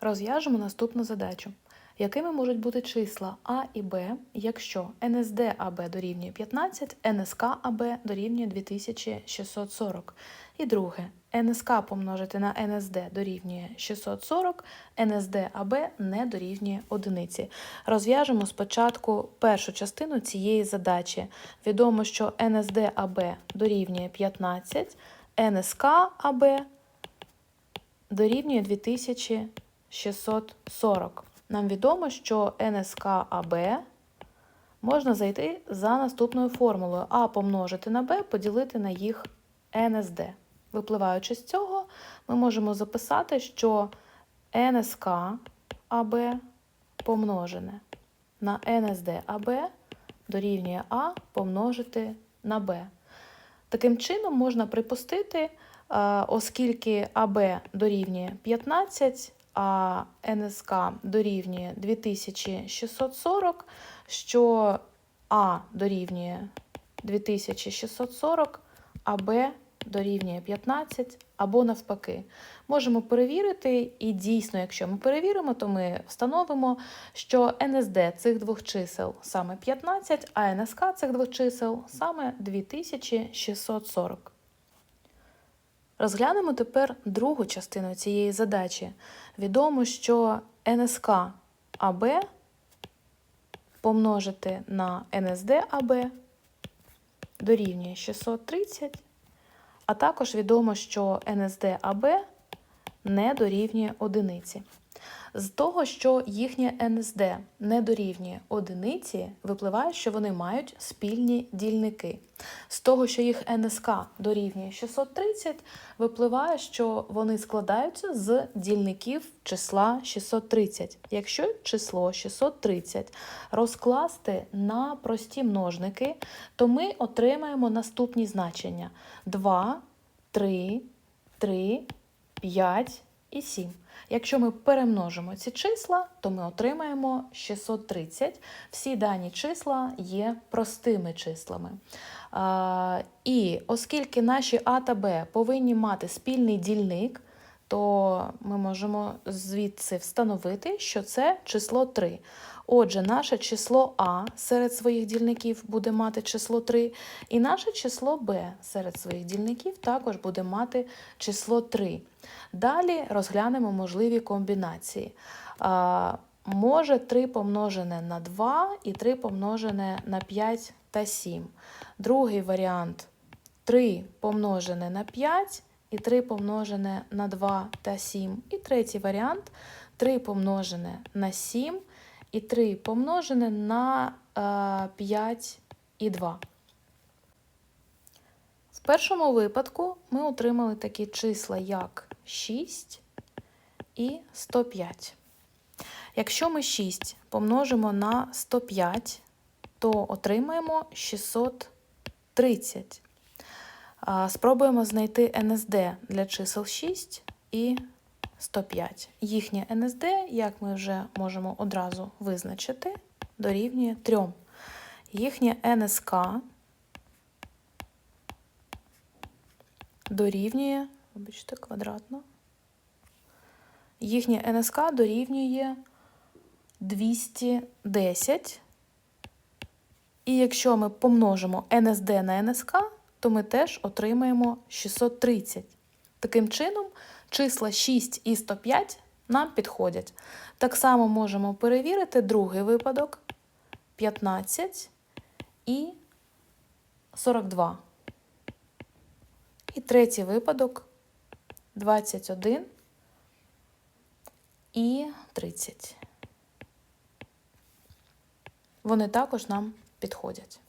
Розв'яжемо наступну задачу. Якими можуть бути числа А і Б, якщо НСД АБ дорівнює 15, НСК АБ дорівнює 2640? І друге, НСК помножити на НСД дорівнює 640, НСД АБ не дорівнює одиниці. Розв'яжемо спочатку першу частину цієї задачі. Відомо, що НСД АБ дорівнює 15, НСК АБ дорівнює 2640. Нам відомо, що НСК АБ можна зайти за наступною формулою А помножити на Б, поділити на їх НСД. Випливаючи з цього, ми можемо записати, що НСК АБ помножене на НСД АБ дорівнює А помножити на Б. Таким чином можна припустити, е, оскільки АБ дорівнює 15, а НСК дорівнює 2640, що А дорівнює 2640, а Б дорівнює 15 або навпаки. Можемо перевірити, і дійсно, якщо ми перевіримо, то ми встановимо, що НСД цих двох чисел саме 15, а НСК цих двох чисел саме 2640. Розглянемо тепер другу частину цієї задачі. Відомо, що НСК АБ помножити на НСД АБ дорівнює 630, а також відомо, що НСД АБ не дорівнює одиниці. З того, що їхнє НСД не дорівнює одиниці, випливає, що вони мають спільні дільники. З того, що їх НСК дорівнює 630, випливає, що вони складаються з дільників числа 630. Якщо число 630 розкласти на прості множники, то ми отримаємо наступні значення: 2, 3, 3, 5 і 7. Якщо ми перемножимо ці числа, то ми отримаємо 630. Всі дані числа є простими числами. І оскільки наші А та Б повинні мати спільний дільник, то ми можемо звідси встановити, що це число 3. Отже, наше число А серед своїх дільників буде мати число 3, і наше число Б серед своїх дільників також буде мати число 3. Далі розглянемо можливі комбінації. Може 3 помножене на 2 і 3 помножене на 5 та 7. Другий варіант 3 помножене на 5 і 3 помножене на 2 та 7. І третій варіант 3 помножене на 7 і 3 помножене на е, 5 і 2. В першому випадку ми отримали такі числа, як 6 і 105. Якщо ми 6 помножимо на 105, то отримаємо 630. Спробуємо знайти НСД для чисел 6 і 105. Їхнє НСД, як ми вже можемо одразу визначити, дорівнює 3. Їхнє НСК дорівнює, вибачте, квадратно. Їхнє НСК дорівнює 210. І якщо ми помножимо НСД на НСК, то ми теж отримаємо 630. Таким чином, числа 6 і 105 нам підходять. Так само можемо перевірити другий випадок 15 і 42. І третій випадок 21 і 30. Вони також нам підходять.